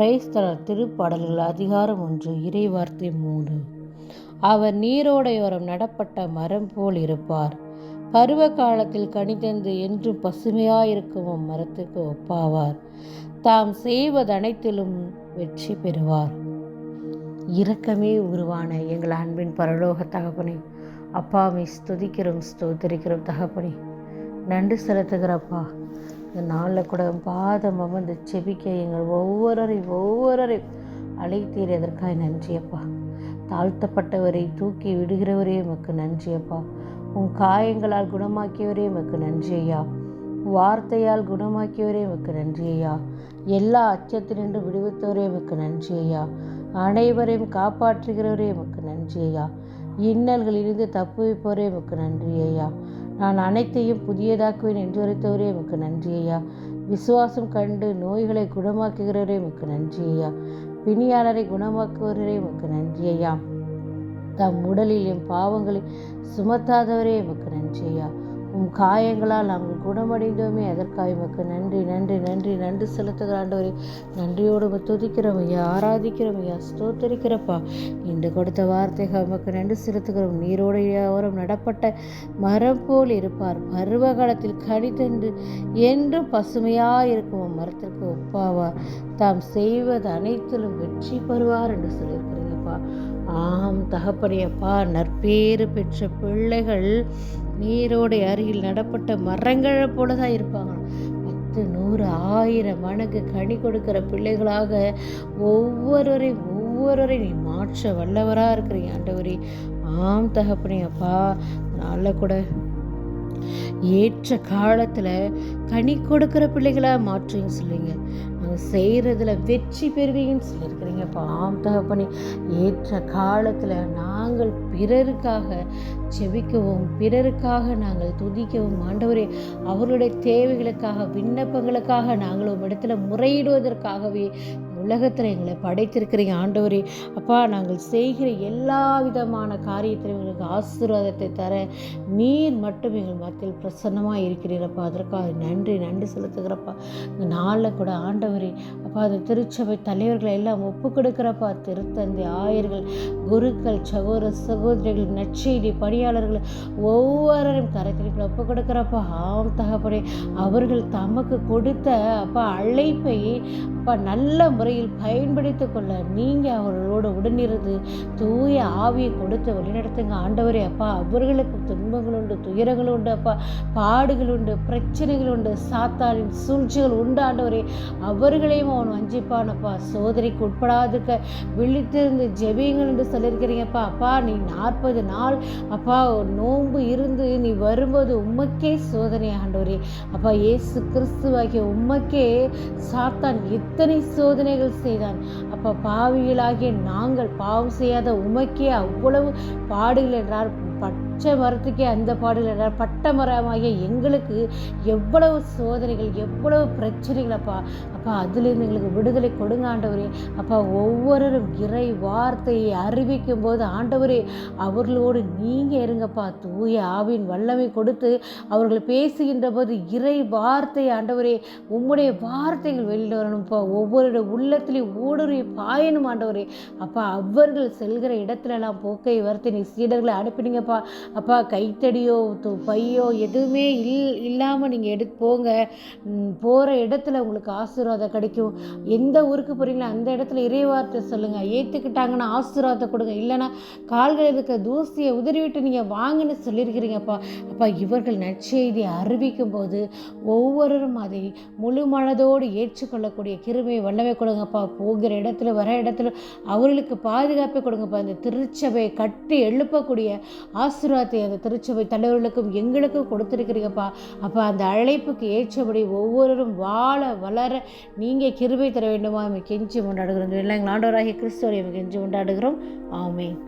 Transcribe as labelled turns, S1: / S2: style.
S1: பிரைஸ்தலர் திருப்பாடல்கள் அதிகாரம் ஒன்று இறைவார்த்தை மூணு அவர் நீரோடையோரம் நடப்பட்ட மரம் போல் இருப்பார். பருவ காலத்தில் கனிதந்து என்றும் பசுமையாயிருக்கும் மரத்துக்கு ஒப்பாவார். தாம் செய்வதனைத்திலும் வெற்றி பெறுவார். இரக்கமே உருவான எங்கள் அன்பின் பரலோக தகப்பனே அப்பாவை ஸ்துதிக்கிறோம் ஸ்தோத்திரிக்கிறோம் தகப்பனே. நன்றி செலுத்துகிறப்பா. இந்த நாளில் கூட பாதம் அமர்ந்து செபிக்க எங்கள் ஒவ்வொருவரையும் ஒவ்வொருவரையும் அழைத்தீர் எதற்காக நன்றியப்பா தாழ்த்தப்பட்டவரை தூக்கி விடுகிறவரே எமக்கு நன்றியப்பா உன் காயங்களால் குணமாக்கியவரே எமக்கு நன்றி ஐயா. வார்த்தையால் குணமாக்கியவரே எமக்கு நன்றி ஐயா. எல்லா அச்சத்தினின்று விடுவித்தவரே எமக்கு நன்றி ஐயா. அனைவரையும் காப்பாற்றுகிறவரே எமக்கு நன்றி ஐயா. இன்னல்களிலிருந்து தப்புவிப்பவரே எமக்கு நன்றி ஐயா. நான் அனைத்தையும் புதியதாக்குவேன் என்று உரைத்தவரே எமக்கு நன்றி ஐயா. விசுவாசம் கண்டு நோய்களை குணமாக்குகிறவரே எமக்கு நன்றி ஐயா. பிணியாளரை குணமாக்குவரே எமக்கு நன்றி ஐயா. தம் உடலில் என் பாவங்களை சுமத்தாதவரே எமக்கு நன்றி ஐயா. உம் காயங்களால் நாங்கள் குணமடைந்தோமே. அதற்காக எமக்கு நன்றி நன்றி நன்றி நன்றி செலுத்துகிற ஆண்டவரே. நன்றியோடு துதிக்கிறோம் ஐயா ஆராதிக்கிறோம் ஐயா ஸ்தோத்தரிக்கிறப்பா. இன்று கொடுத்த வார்த்தைகள் உமக்கு நன்றி செலுத்துகிறோம். நீரோடையோரம் நடப்பட்ட மரம் போல் இருப்பார். பருவ காலத்தில் கடிதென்று என்றும் பசுமையாக இருக்கும் மரத்திற்கு ஒப்பாவார் தாம் செய்வது அனைத்திலும் வெற்றி பெறுவார் என்று சொல்லியிருக்கிறீங்கப்பா. ஆம் தகப்படியப்பா நற்பேறு பெற்ற பிள்ளைகள் நீரோடை அருகில் நடப்பட்ட மரங்களை போல தான் இருப்பாங்க. பத்து நூறு ஆயிரம் மடங்கு கனி கொடுக்கிற பிள்ளைகளாக ஒவ்வொருவரையும் ஒவ்வொருவரையும் நீ மாற்ற வல்லவராக இருக்கிறீங்க ஆண்டவரே. ஆம் தகப்பனையப்பா நல்ல கூட ஏற்ற காலத்தில் கனி கொடுக்குற பிள்ளைகளாக மாற்றுங்க சொல்லுங்க. நாங்கள் செய்கிறதுல வெற்றி பெறுவீங்கன்னு சொல்லியிருக்கிறீங்க. பாம் தகப்பனே ஏற்ற காலத்தில் நாங்கள் பிறருக்காக செபிக்கவும் பிறருக்காக நாங்கள் துதிக்கவும் ஆண்டவரே அவர்களுடைய தேவைகளுக்காக விண்ணப்பங்களுக்காக நாங்கள் உம் இடத்துல முறையிடுவதற்காகவே உலகத்தில் எங்களை படைத்திருக்கிறீங்க ஆண்டவரே. அப்பா நாங்கள் செய்கிற எல்லா விதமான காரியத்திலும் எங்களுக்கு ஆசீர்வாதத்தை தர நீர் மட்டும் எங்கள் மத்தியில் பிரசன்னமாக இருக்கிறீரப்பா. அதற்காக நன்றி நன்றி செலுத்துகிறப்பா. இந்த நாளில் கூட ஆண்டவரே அப்பா அந்த திருச்சபை தலைவர்களை எல்லாம் ஒப்பு கொடுக்குறப்பா. திருத்தந்தை ஆயர்கள் குருக்கள் சகோதர சகோதரிகள் நற்செய்தி பணியாளர்கள் ஒவ்வொருவரையும் கரைத்திரிகளை ஒப்பு கொடுக்குறப்பா. ஆம் தகப்படே அவர்கள் தமக்கு கொடுத்த அப்பா அழைப்பை அப்பா நல்ல முறை முறையில் பயன்படுத்தி கொள்ள நீங்கள் அவர்களோடு உடனிருந்து தூய ஆவியை கொடுத்து வழிநடத்துங்க. ஆண்டவரே அப்பா அவர்களுக்கு துன்பங்கள் உண்டு துயரங்கள் உண்டு அப்பா பாடுகள் உண்டு பிரச்சனைகள் உண்டு சாத்தானின் சூழ்ச்சிகள் உண்டு ஆண்டவரே. அவர்களையும் அவன் வஞ்சிப்பானப்பா சோதனைக்கு உட்படாதுக்க விழித்திருந்து ஜெபியுங்கள் என்று சொல்லியிருக்கிறீங்கப்பா அப்பா. நீ நாற்பது நாள் அப்பா நோன்பு இருந்து வரும்போது உமக்கே சோதனை ஆண்டவரே. அப்பா இயேசு கிறிஸ்துவாகிய உமக்கே சாத்தான் எத்தனை சோதனைகள் செய்தான். அப்பா பாவிகளாகிய நாங்கள் பாவம் செய்யாத உமக்கே அவ்வளவு பாடுகள் என்றார். பட் பச்சை மரத்துக்கே அந்த பாடுகள் பட்ட மரமாகிய எங்களுக்கு எவ்வளவு சோதனைகள் எவ்வளவு பிரச்சனைகள் அப்பா. அப்பா அதுலேருந்து எங்களுக்கு விடுதலை கொடுங்க ஆண்டவரே. அப்பா ஒவ்வொருவரும் இறை வார்த்தையை அறிவிக்கும் போது ஆண்டவரே அவர்களோடு நீங்கள் இருங்கப்பா. தூய ஆவின் வல்லமை கொடுத்து அவர்கள் பேசுகின்ற போது இறை வார்த்தை ஆண்டவரே உம்முடைய வார்த்தைகள் வெளியில் வரணும்ப்பா. ஒவ்வொரு உள்ளத்திலையும் ஊடுருவி பாயணும் ஆண்டவரே. அப்பா அவர்கள் செல்கிற இடத்துலலாம் போக்கை வர்த்தி நீ சீடர்களை அனுப்பினீங்கப்பா. அப்பா கைத்தடியோ து- பையோ எதுவுமே இல் இல்லாமல் நீங்கள் எடு போங்க. போகிற இடத்துல உங்களுக்கு ஆசீர்வாதம் கிடைக்கும். எந்த ஊருக்கு போகிறீங்களோ அந்த இடத்துல இறைவார்த்தை சொல்லுங்கள் ஏற்றுக்கிட்டாங்கன்னா ஆசீர்வாதம் கொடுங்க. இல்லைன்னா கால்கள் இருக்க தூசியை உதறிவிட்டு நீங்கள் வாங்கன்னு சொல்லியிருக்கிறீங்கப்பா அப்பா. இவர்கள் நற்செய்தியை அறிவிக்கும் போது ஒவ்வொருவரும் அதை முழு மனதோடு ஏற்றுக்கொள்ளக்கூடிய கிருமையை வல்லமை கொடுங்கப்பா போகிற இடத்துல வர இடத்துல அவர்களுக்கு பாதுகாப்பை கொடுங்கப்பா இந்த திருச்சபையை கட்டி எழுப்பக்கூடிய ஆசீர்வாதத்தை அந்த திருச்சபை தலைவர்களுக்கும் எங்களுக்கும் கொடுத்துருக்கிறீங்கப்பா. அப்போ அந்த அழைப்புக்கு ஏற்றபடி ஒவ்வொருவரும் வாழ வளர நீங்கள் கிருபை தர வேண்டுமா? கெஞ்சி கொண்டாடுகிறோம். எல்லாம் எங்கள் ஆண்டவராகிய கிறிஸ்துவரை கெஞ்சி கொண்டாடுகிறோம். ஆமென்.